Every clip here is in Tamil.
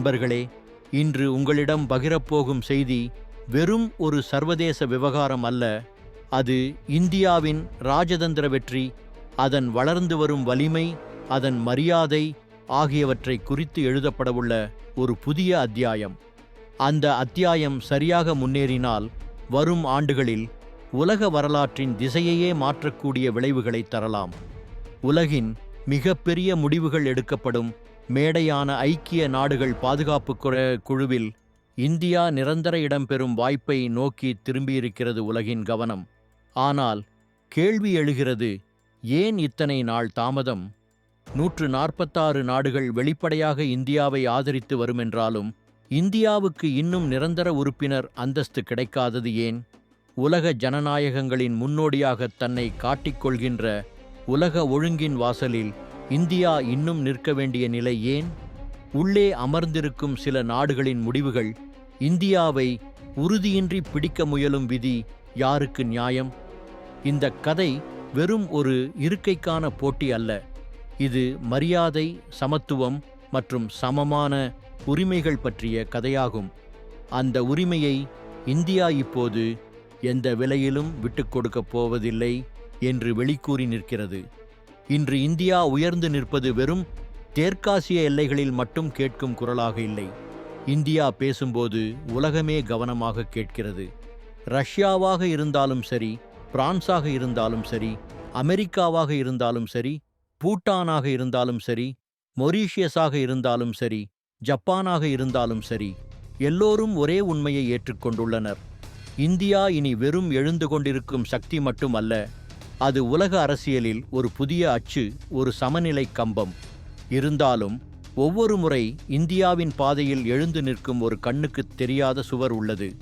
நண்பர்களே இன்று உங்களிடம் பகிரப்போகும் செய்தி வெறும் ஒரு சர்வதேச விவகாரம் அல்ல அது இந்தியாவின் ராஜதந்திர வெற்றி அதன் வளர்ந்து வரும் வலிமை அதன் மரியாதை ஆகியவற்றை குறித்து எழுதப்படவுள்ள ஒரு புதிய அத்தியாயம். அந்த அத்தியாயம் சரியாக முன்னேறினால் வரும் ஆண்டுகளில் உலக வரலாற்றின் திசையையே மாற்றக்கூடிய விளைவுகளை தரலாம். உலகின் மிகப்பெரிய முடிவுகள் எடுக்கப்படும் மேடையான ஐக்கிய நாடுகள் பாதுகாப்பு குழுவில் இந்தியா நிரந்தர இடம்பெறும் வாய்ப்பை நோக்கி திரும்பியிருக்கிறது உலகின் கவனம். ஆனால் கேள்வி எழுகிறது ஏன் இத்தனை நாள் தாமதம்? நூற்று நாற்பத்தாறு நாடுகள் வெளிப்படையாக இந்தியாவை ஆதரித்து வருமென்றாலும் இந்தியாவுக்கு இன்னும் நிரந்தர உறுப்பினர் அந்தஸ்து கிடைக்காதது ஏன்? உலக ஜனநாயகங்களின் முன்னோடியாக தன்னை காட்டிக்கொள்கின்ற உலக ஒழுங்கின் வாசலில் இந்தியா இன்னும் நிற்க வேண்டிய நிலை ஏன்? உள்ளே அமர்ந்திருக்கும் சில நாடுகளின் முடிவுகள் இந்தியாவை உறுதியின்றி பிடிக்க முயலும் விதி யாருக்கு நியாயம்? இந்த கதை வெறும் ஒரு இருக்கைக்கான போட்டி அல்ல. இது மரியாதை சமத்துவம் மற்றும் சமமான உரிமைகள் பற்றிய கதையாகும். அந்த உரிமையை இந்தியா இப்போது எந்த விலையிலும் விட்டுக் கொடுக்கப் போவதில்லை என்று வெளிக்கூறி நிற்கிறது. இன்று இந்தியா உயர்ந்து நிற்பது வெறும் தெற்காசிய எல்லைகளில் மட்டும் கேட்கும் குரலாக இல்லை. இந்தியா பேசும்போது உலகமே கவனமாக கேட்கிறது. ரஷ்யாவாக இருந்தாலும் சரி பிரான்சாக இருந்தாலும் சரி அமெரிக்காவாக இருந்தாலும் சரி பூட்டானாக இருந்தாலும் சரி மொரீஷியஸாக இருந்தாலும் சரி ஜப்பானாக இருந்தாலும் சரி எல்லோரும் ஒரே உண்மையை ஏற்றுக்கொண்டுள்ளனர். இந்தியா இனி வெறும் எழுந்து கொண்டிருக்கும் சக்தி மட்டுமல்ல அது உலக அரசியலில் ஒரு புதிய அச்சு ஒரு சமநிலை கம்பம். இருந்தாலும் ஒவ்வொரு முறை இந்தியாவின் பாதையில் எழுந்து நிற்கும் ஒரு கண்ணுக்குத் தெரியாத சுவர் உள்ளது.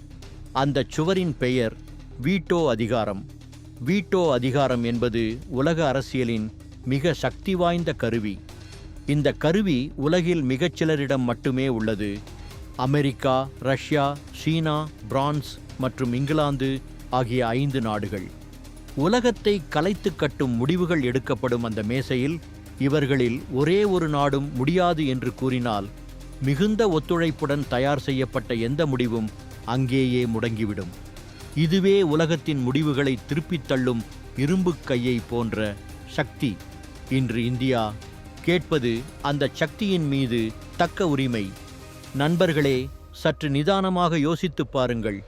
அந்த சுவரின் பெயர் வீட்டோ அதிகாரம். வீட்டோ அதிகாரம் என்பது உலக அரசியலின் மிக சக்தி வாய்ந்த கருவி. இந்த கருவி உலகில் மிகச்சிலரிடம் மட்டுமே உள்ளது. அமெரிக்கா ரஷ்யா சீனா பிரான்ஸ் மற்றும் இங்கிலாந்து ஆகிய ஐந்து நாடுகள். உலகத்தை கலைத்து கட்டும் முடிவுகள் எடுக்கப்படும் அந்த மேசையில் இவர்களில் ஒரே ஒரு நாடும் முடியாது என்று கூறினால் மிகுந்த ஒத்துழைப்புடன் தயார் செய்யப்பட்ட எந்த முடிவும் அங்கேயே முடங்கிவிடும். இதுவே உலகத்தின் முடிவுகளை திருப்பித் தள்ளும் இரும்புக் கையை போன்ற சக்தி. இன்று இந்தியா கேட்பது அந்த சக்தியின் மீது தக்க உரிமை. நண்பர்களே சற்று நிதானமாக யோசித்துப் பாருங்கள்.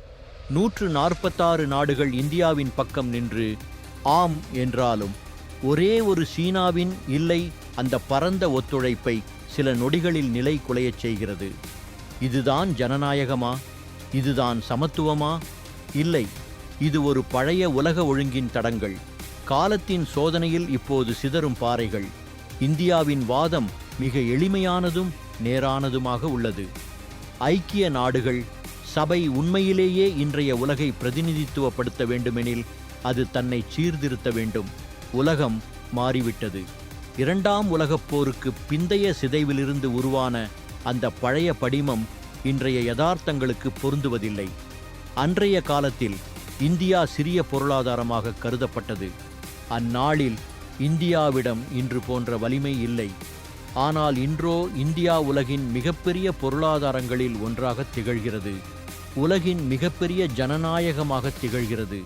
நூற்று நாற்பத்தாறு நாடுகள் இந்தியாவின் பக்கம் நின்று ஆம் என்றாலும் ஒரே ஒரு சீனாவின் இல்லை அந்த பரந்த ஒத்துழைப்பை சில நொடிகளில் நிலை குலையச் செய்கிறது. இதுதான் ஜனநாயகமா? இதுதான் சமத்துவமா? இல்லை இது ஒரு பழைய உலக ஒழுங்கின் தடங்கள். காலத்தின் சோதனையில் இப்போது சிதறும் பாறைகள். இந்தியாவின் வாதம் மிக எளிமையானதும் நேரானதுமாக உள்ளது. ஐக்கிய நாடுகள் சபை உண்மையிலேயே இன்றைய உலகை பிரதிநிதித்துவப்படுத்த வேண்டுமெனில் அது தன்னை சீர்திருத்த வேண்டும். உலகம் மாறிவிட்டது. இரண்டாம் உலகப் போருக்கு பிந்தைய சிதைவிலிருந்து உருவான அந்த பழைய படிமம் இன்றைய யதார்த்தங்களுக்கு பொருந்துவதில்லை. அன்றைய காலத்தில் இந்தியா சிறிய பொருளாதாரமாக கருதப்பட்டது. அந்நாளில் இந்தியாவிடம் இன்று போன்ற வலிமை இல்லை. ஆனால் இன்றோ இந்தியா உலகின் மிகப்பெரிய பொருளாதாரங்களில் ஒன்றாக திகழ்கிறது. உலகின் மிகப்பெரிய ஜனநாயகமாக திகழ்கிறது.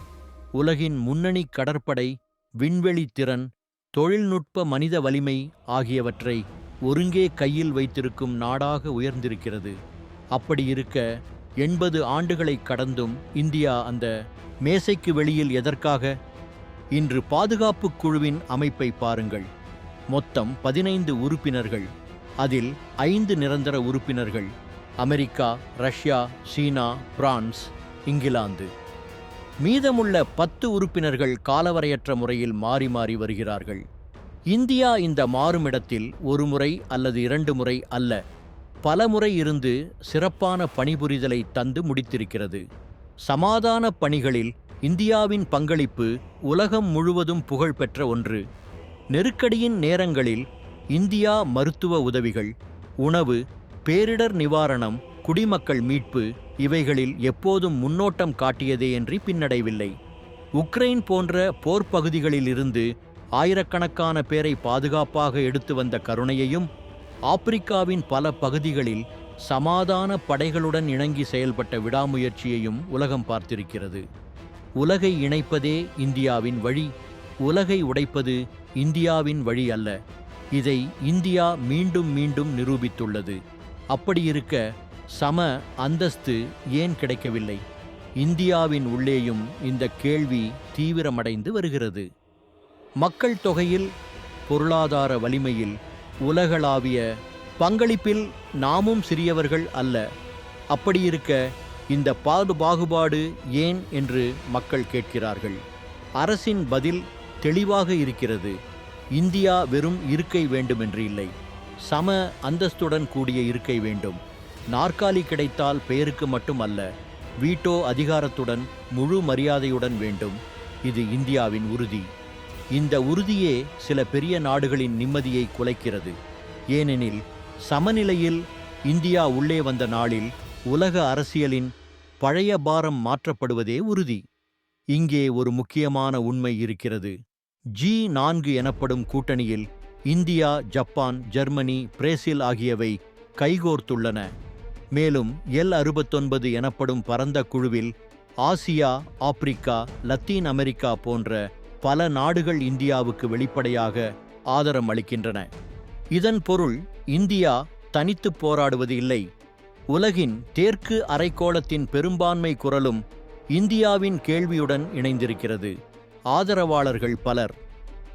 உலகின் முன்னணி கடற்படை விண்வெளி திறன் தொழில்நுட்ப மனித வலிமை ஆகியவற்றை ஒருங்கே கையில் வைத்திருக்கும் நாடாக உயர்ந்திருக்கிறது. அப்படி இருக்க எண்பது ஆண்டுகளை கடந்தும் இந்தியா அந்த மேசைக்கு வெளியில் எதற்காக? இன்று பாதுகாப்பு குழுவின் அமைப்பை பாருங்கள். மொத்தம் பதினைந்து உறுப்பினர்கள். அதில் ஐந்து நிரந்தர உறுப்பினர்கள். America Russia China France England. மீதமுள்ள பத்து உறுப்பினர்கள் காலவரையற்ற முறையில் மாறி மாறி வருகிறார்கள். இந்தியா இந்த மாறுமிடத்தில் ஒரு முறை அல்லது இரண்டு முறை அல்ல. பல முறை இருந்து சிறப்பான பணிபுரிதலை தந்து முடித்திருக்கிறது. சமாதான பணிகளில் இந்தியாவின் பங்களிப்பு உலகம் முழுவதும் புகழ்பெற்ற ஒன்று. நெருக்கடியின் நேரங்களில் இந்தியா மருத்துவ உதவிகள் உணவு பேரிடர் நிவாரணம் குடிமக்கள் மீட்பு இவைகளில் எப்போதும் முன்னோட்டம் காட்டியதே என்று பின்னடைவில்லை. உக்ரைன் போன்ற போர் பகுதிகளிலிருந்து ஆயிரக்கணக்கான பேரை பாதுகாப்பாக எடுத்து வந்த கருணையையும் ஆப்பிரிக்காவின் பல பகுதிகளில் சமாதான படைகளுடன் இணங்கி செயல்பட்ட விடாமுயற்சியையும் உலகம் பார்த்திருக்கிறது. உலகை இணைப்பதே இந்தியாவின் வழி உலகை உடைப்பது இந்தியாவின் வழி அல்ல. இதை இந்தியா மீண்டும் மீண்டும் நிரூபித்துள்ளது. அப்படி இருக்க சம அந்தஸ்து ஏன் கிடைக்கவில்லை? இந்தியாவின் உள்ளேயும் இந்த கேள்வி தீவிரமடைந்து வருகிறது. மக்கள் தொகையில் பொருளாதார வலிமையில் உலகளாவிய பங்களிப்பில் நாமும் சிறியவர்கள் அல்ல. அப்படியிருக்க இந்த பாது பாகுபாடு ஏன் என்று மக்கள் கேட்கிறார்கள். அரசின் பதில் தெளிவாக இருக்கிறது. இந்தியா வெறும் இருக்கை வேண்டுமென்று இல்லை. சம அந்தஸ்துடன் கூடிய இருக்கை வேண்டும். நாற்காலி கிடைத்தால் பெயருக்கு மட்டுமல்ல வீட்டோ அதிகாரத்துடன் முழு மரியாதையுடன் வேண்டும். இது இந்தியாவின் உறுதி. இந்த உறுதியே சில பெரிய நாடுகளின் நிம்மதியை குலைக்கிறது. ஏனெனில் சமநிலையில் இந்தியா உள்ளே வந்த நாளில் உலக அரசியலின் பழைய பாரம் மாற்றப்படுவதே உறுதி. இங்கே ஒரு முக்கியமான உண்மை இருக்கிறது. ஜி நான்கு எனப்படும் கூட்டணியில் இந்தியா ஜப்பான் ஜெர்மனி பிரேசில் ஆகியவை கைகோர்த்துள்ளன. மேலும் எல் அறுபத்தொன்பது எனப்படும் பரந்த குழுவில் ஆசியா ஆப்பிரிக்கா லத்தீன் அமெரிக்கா போன்ற பல நாடுகள் இந்தியாவுக்கு வெளிப்படையாக ஆதரம் அளிக்கின்றன. இதன் பொருள் இந்தியா தனித்து போராடுவது இல்லை. உலகின் தெற்கு அரைக்கோளத்தின் பெரும்பான்மை குரலும் இந்தியாவின் கேள்வியுடன் இணைந்திருக்கிறது. ஆதரவாளர்கள் பலர்.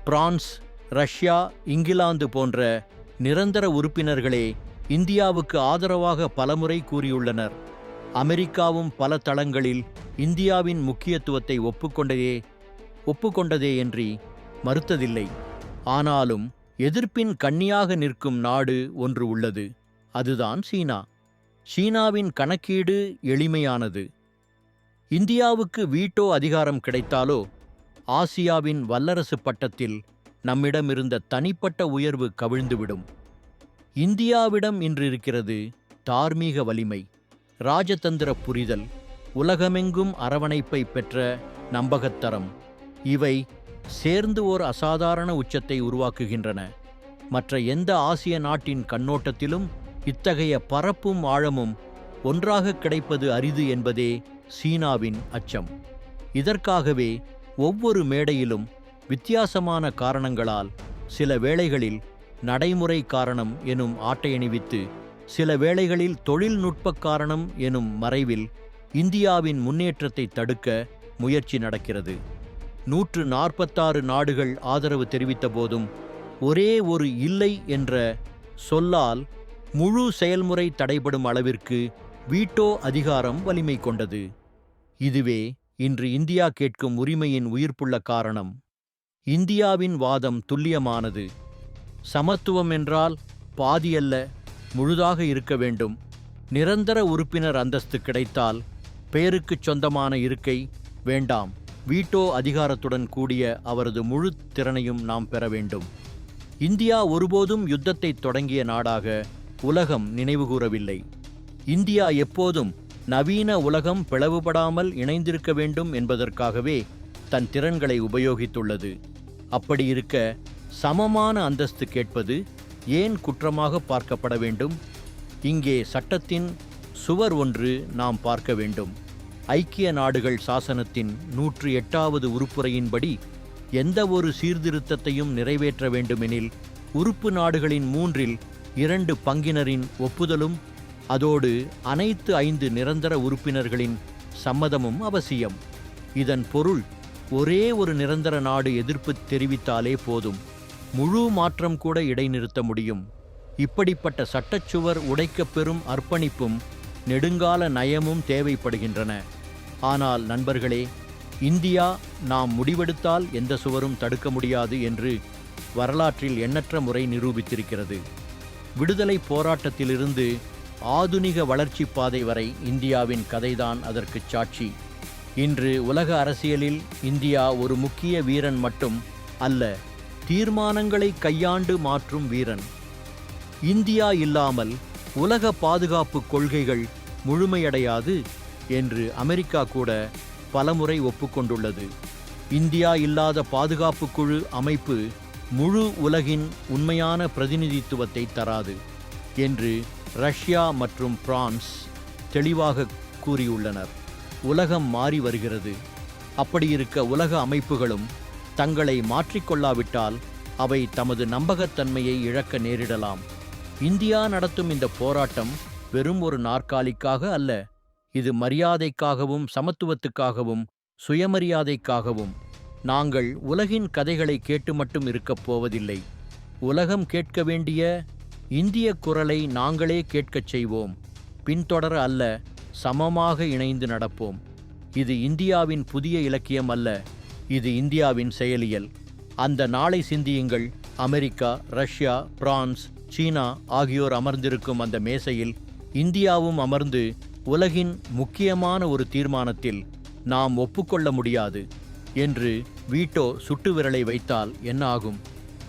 பிரான்ஸ் ரஷ்யா இங்கிலாந்து போன்ற நிரந்தர உறுப்பினர்களே இந்தியாவுக்கு ஆதரவாக பலமுறை கூறியுள்ளனர். அமெரிக்காவும் பல தளங்களில் இந்தியாவின் முக்கியத்துவத்தை ஒப்புக்கொண்டதே ஒப்புக்கொண்டதே என்று மறுத்ததில்லை. ஆனாலும் எதிர்ப்பின் கண்ணியாக நிற்கும் நாடு ஒன்று உள்ளது. அதுதான் சீனா. சீனாவின் கணக்கீடு எளிமையானது. இந்தியாவுக்கு வீட்டோ அதிகாரம் கிடைத்தாலோ ஆசியாவின் வல்லரசு பட்டத்தில் நம்மிடமிருந்த தனிப்பட்ட உயர்வு கவிழ்ந்துவிடும். இந்தியாவிடம் இன்றிருக்கிறது தார்மீக வலிமை ராஜதந்திர புரிதல் உலகமெங்கும் அரவணைப்பை பெற்ற நம்பகத்தரம். இவை சேர்ந்து ஓர் அசாதாரண உச்சத்தை உருவாக்குகின்றன. மற்ற எந்த ஆசிய நாட்டின் கண்ணோட்டத்திலும் இத்தகைய பரப்பும் ஆழமும் ஒன்றாக கிடைப்பது அரிது என்பதே சீனாவின் அச்சம். இதற்காகவே ஒவ்வொரு மேடையிலும் வித்தியாசமான காரணங்களால் சில வேளைகளில் நடைமுறை காரணம் எனும் ஆட்டையணிவித்து சில வேளைகளில் தொழில்நுட்ப காரணம் எனும் மறைவில் இந்தியாவின் முன்னேற்றத்தை தடுக்க முயற்சி நடக்கிறது. நூற்று நாற்பத்தாறு நாடுகள் ஆதரவு தெரிவித்த போதும் ஒரே ஒரு இல்லை என்ற சொல்லால் முழு செயல்முறை தடைபடும் அளவிற்கு வீட்டோ அதிகாரம் வலிமை கொண்டது. இதுவே இன்று இந்தியா கேட்கும் உரிமையின் உயிர்ப்புள்ள காரணம். இந்தியாவின் வாதம் துல்லியமானது. சமத்துவம் என்றால் பாதியல்ல முழுதாக இருக்க வேண்டும். நிரந்தர உறுப்பினர் அந்தஸ்து கிடைத்தால் பெயருக்குச் சொந்தமான இருக்கை வேண்டாம். வீட்டோ அதிகாரத்துடன் கூடிய அவரது முழு திறனையும் நாம் பெற வேண்டும். இந்தியா ஒருபோதும் யுத்தத்தை தொடங்கிய நாடாக உலகம் நினைவுகூரவில்லை இந்தியா எப்போதும் நவீன உலகம் பிளவுபடாமல் இணைந்திருக்க வேண்டும் என்பதற்காகவே தன் திறன்களை உபயோகித்துள்ளது. அப்படியிருக்க சமமான அந்தஸ்து கேட்பது ஏன் குற்றமாக பார்க்கப்பட வேண்டும்? இங்கே சட்டத்தின் சுவர் ஒன்று நாம் பார்க்க வேண்டும். ஐக்கிய நாடுகள் சாசனத்தின் நூற்று எட்டாவது உறுப்புரையின்படி எந்த ஒரு சீர்திருத்தத்தையும் நிறைவேற்ற வேண்டுமெனில் உறுப்பு நாடுகளின் மூன்றில் இரண்டு பங்கினரின் ஒப்புதலும் அதோடு அனைத்து ஐந்து நிரந்தர உறுப்பினர்களின் சம்மதமும் அவசியம். இதன் பொருள் ஒரே ஒரு நிரந்தர நாடு எதிர்ப்பு தெரிவித்தாலே போதும். முழு மாற்றம் கூட இடைநிறுத்த முடியும். இப்படிப்பட்ட சட்டச்சுவர் உடைக்கப் பெறும் அர்ப்பணிப்பும் நெடுங்கால நயமும் தேவைப்படுகின்றன. ஆனால் நண்பர்களே இந்தியா நாம் முடிவெடுத்தால் எந்த சுவரும் தடுக்க முடியாது என்று வரலாற்றில் எண்ணற்ற முறை நிரூபித்திருக்கிறது. விடுதலை போராட்டத்திலிருந்து ஆதுனிக வளர்ச்சிப் பாதை வரை இந்தியாவின் கதைதான் அதற்குச் சாட்சி. இன்று உலக அரசியலில் இந்தியா ஒரு முக்கிய வீரன் மட்டும் அல்ல தீர்மானங்களை கையாண்டு மாற்றும் வீரன். இந்தியா இல்லாமல் உலக பாதுகாப்பு கொள்கைகள் முழுமையடையாது என்று அமெரிக்கா கூட பலமுறை ஒப்புக்கொண்டுள்ளது. இந்தியா இல்லாத பாதுகாப்பு குழு அமைப்பு முழு உலகின் உண்மையான பிரதிநிதித்துவத்தை தராது என்று ரஷ்யா மற்றும் பிரான்ஸ் தெளிவாக கூறியுள்ளனர். உலகம் மாறி வருகிறது. அப்படியிருக்க உலக அமைப்புகளும் தங்களை மாற்றிக்கொள்ளாவிட்டால் அவை தமது நம்பகத்தன்மையை இழக்க நேரிடலாம். இந்தியா நடத்தும் இந்த போராட்டம் வெறும் ஒரு நாற்காலிக்காக அல்ல இது மரியாதைக்காகவும் சமத்துவத்துக்காகவும் சுயமரியாதைக்காகவும். நாங்கள் உலகின் கதைகளை கேட்டு மட்டும் இருக்கப் போவதில்லை. உலகம் கேட்க வேண்டிய இந்திய குரலை நாங்களே கேட்கச் செய்வோம். பின்தொடர அல்ல சமமாக இணைந்து நடப்போம். இது இந்தியாவின் புதிய இலக்கியம் அல்ல இது இந்தியாவின் செயலியல். அந்த நாளை சிந்தியுங்கள் அமெரிக்கா ரஷ்யா பிரான்ஸ் சீனா ஆகியோர் அமர்ந்திருக்கும் அந்த மேசையில் இந்தியாவும் அமர்ந்து உலகின் முக்கியமான ஒரு தீர்மானத்தில் நாம் ஒப்புக்கொள்ள முடியாது என்று வீட்டோ சுட்டு விரலை வைத்தால் என்ன ஆகும்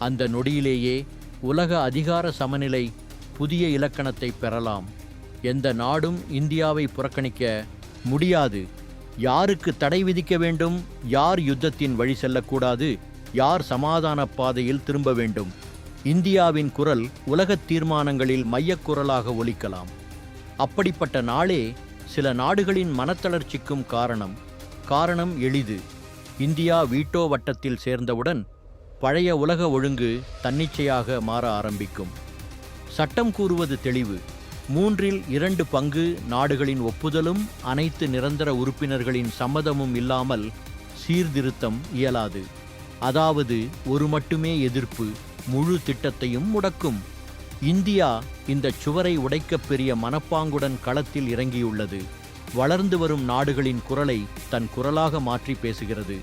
அந்த நொடியிலேயே உலக அதிகார சமநிலை புதிய இலக்கணத்தை பெறலாம். எந்த நாடும் இந்தியாவை புறக்கணிக்க முடியாது. யாருக்கு தடை விதிக்க வேண்டும் யார் யுத்தத்தின் வழி செல்லக்கூடாது யார் சமாதான பாதையில் திரும்ப வேண்டும். இந்தியாவின் குரல் உலகத் தீர்மானங்களில் மையக் குரலாக ஒலிக்கலாம். அப்படிப்பட்ட நாளே சில நாடுகளின் மனத்தளர்ச்சிக்கும் காரணம். காரணம் எளிது. இந்தியா வீட்டோ வட்டத்தில் சேர்ந்தவுடன் பழைய உலக ஒழுங்கு தன்னிச்சையாக மாற ஆரம்பிக்கும். சட்டம் கூறுவது தெளிவு. மூன்றில் இரண்டு பங்கு நாடுகளின் ஒப்புதலும் அனைத்து நிரந்தர உறுப்பினர்களின் சம்மதமும் இல்லாமல் சீர்திருத்தம் இயலாது. அதாவது ஒரு மட்டுமே எதிர்ப்பு முழு திட்டத்தையும் முடக்கும். இந்தியா இந்த சுவரை உடைக்கப் பெரிய மனப்பாங்குடன் களத்தில் இறங்கியுள்ளது. வளர்ந்து வரும் நாடுகளின் குரலை தன் குரலாக மாற்றி பேசுகிறது.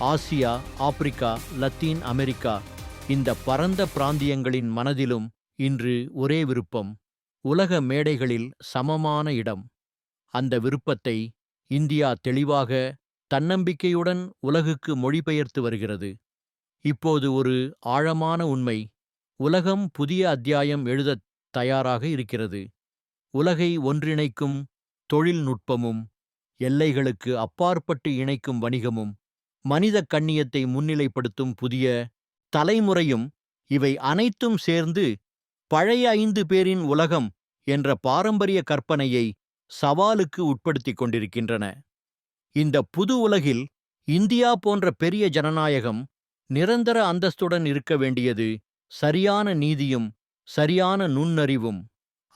ஆசியா ஆப்பிரிக்கா லத்தீன் அமெரிக்கா இந்த பரந்த பிராந்தியங்களின் மனதிலும் இன்று ஒரே விருப்பம் உலக மேடைகளில் சமமான இடம். அந்த விருப்பத்தை இந்தியா தெளிவாக தன்னம்பிக்கையுடன் உலகுக்கு மொழிபெயர்த்து வருகிறது. இப்போது ஒரு ஆழமான உண்மை உலகம் புதிய அத்தியாயம் எழுதத் தயாராக இருக்கிறது. உலகை ஒன்றிணைக்கும் தொழில்நுட்பமும் எல்லைகளுக்கு அப்பாற்பட்டு இணைக்கும் வணிகமும் மனித கண்ணியத்தை முன்னிலைப்படுத்தும் புதிய தலைமுறையும் இவை அனைத்தும் சேர்ந்து பழைய ஐந்து பேரின் உலகம் என்ற பாரம்பரிய கற்பனையை சவாலுக்கு உட்படுத்திக் கொண்டிருக்கின்றன. இந்த புது உலகில் இந்தியா போன்ற பெரிய ஜனநாயகம் நிரந்தர அந்தஸ்துடன் இருக்க வேண்டியது சரியான நீதியும் சரியான நுண்ணறிவும்.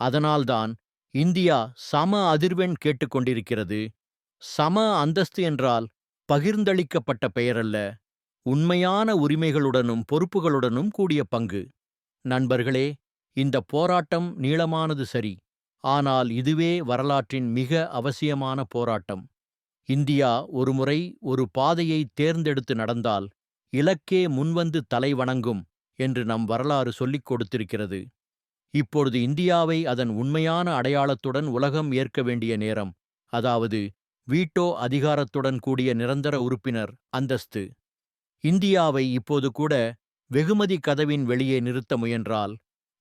அதனால்தான் இந்தியா சம அதிர்வெண் கேட்டுக்கொண்டிருக்கிறது சம அந்தஸ்து என்றால் பகிர்ந்தளிக்கப்பட்ட பெயரல்ல. உண்மையான உரிமைகளுடனும் பொறுப்புகளுடனும் கூடிய பங்கு. நண்பர்களே இந்த போராட்டம் நீளமானது சரி ஆனால் இதுவே வரலாற்றின் மிக அவசியமான போராட்டம். இந்தியா ஒருமுறை ஒரு பாதையை தேர்ந்தெடுத்து நடந்தால் இலக்கே முன்வந்து தலை வணங்கும் என்று நம் வரலாறு சொல்லிக் கொடுத்திருக்கிறது. இப்பொழுது இந்தியாவை அதன் உண்மையான அடையாளத்துடன் உலகம் ஏற்க வேண்டிய நேரம் அதாவது வீட்டோ அதிகாரத்துடன் கூடிய நிரந்தர உறுப்பினர் அந்தஸ்து. இந்தியாவை இப்போது கூட வெகுமதி கதவின் வெளியே நிறுத்த முயன்றால்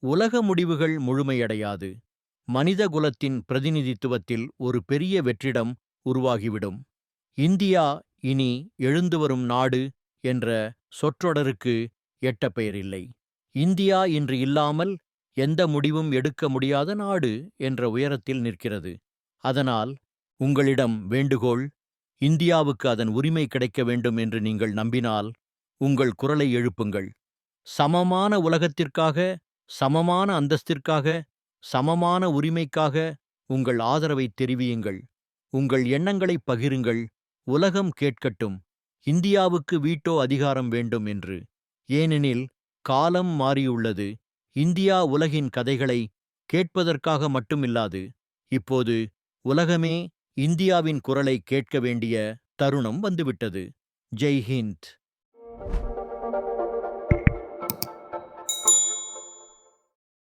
உலக முடிவுகள் முழுமையடையாது. மனித குலத்தின் பிரதிநிதித்துவத்தில் ஒரு பெரிய வெற்றிடம் உருவாகிவிடும். இந்தியா இனி எழுந்து வரும் நாடு என்ற சொற்றொடருக்கு எட்ட பெயரில்லை. இந்தியா இன்று இல்லாமல் எந்த முடிவும் எடுக்க முடியாத நாடு என்ற உயரத்தில் நிற்கிறது. அதனால் உங்களிடம் வேண்டுகோள் இந்தியாவுக்கு அதன் உரிமை கிடைக்க வேண்டும் என்று நீங்கள் நம்பினால் உங்கள் குரலை எழுப்புங்கள். சமமான உலகத்திற்காக சமமான அந்தஸ்திற்காக சமமான உரிமைக்காக உங்கள் ஆதரவை தெரிவியுங்கள். உங்கள் எண்ணங்களைப் பகிருங்கள். உலகம் கேட்கட்டும். இந்தியாவுக்கு வீட்டோ அதிகாரம் வேண்டும் என்று. ஏனெனில் காலம் மாறியுள்ளது. இந்தியா உலகின் கதைகளை கேட்பதற்காக மட்டுமில்லாது இப்போது உலகமே இந்தியாவின் குரலை கேட்க வேண்டிய தருணம் வந்துவிட்டது. ஜெய் ஹிந்த்.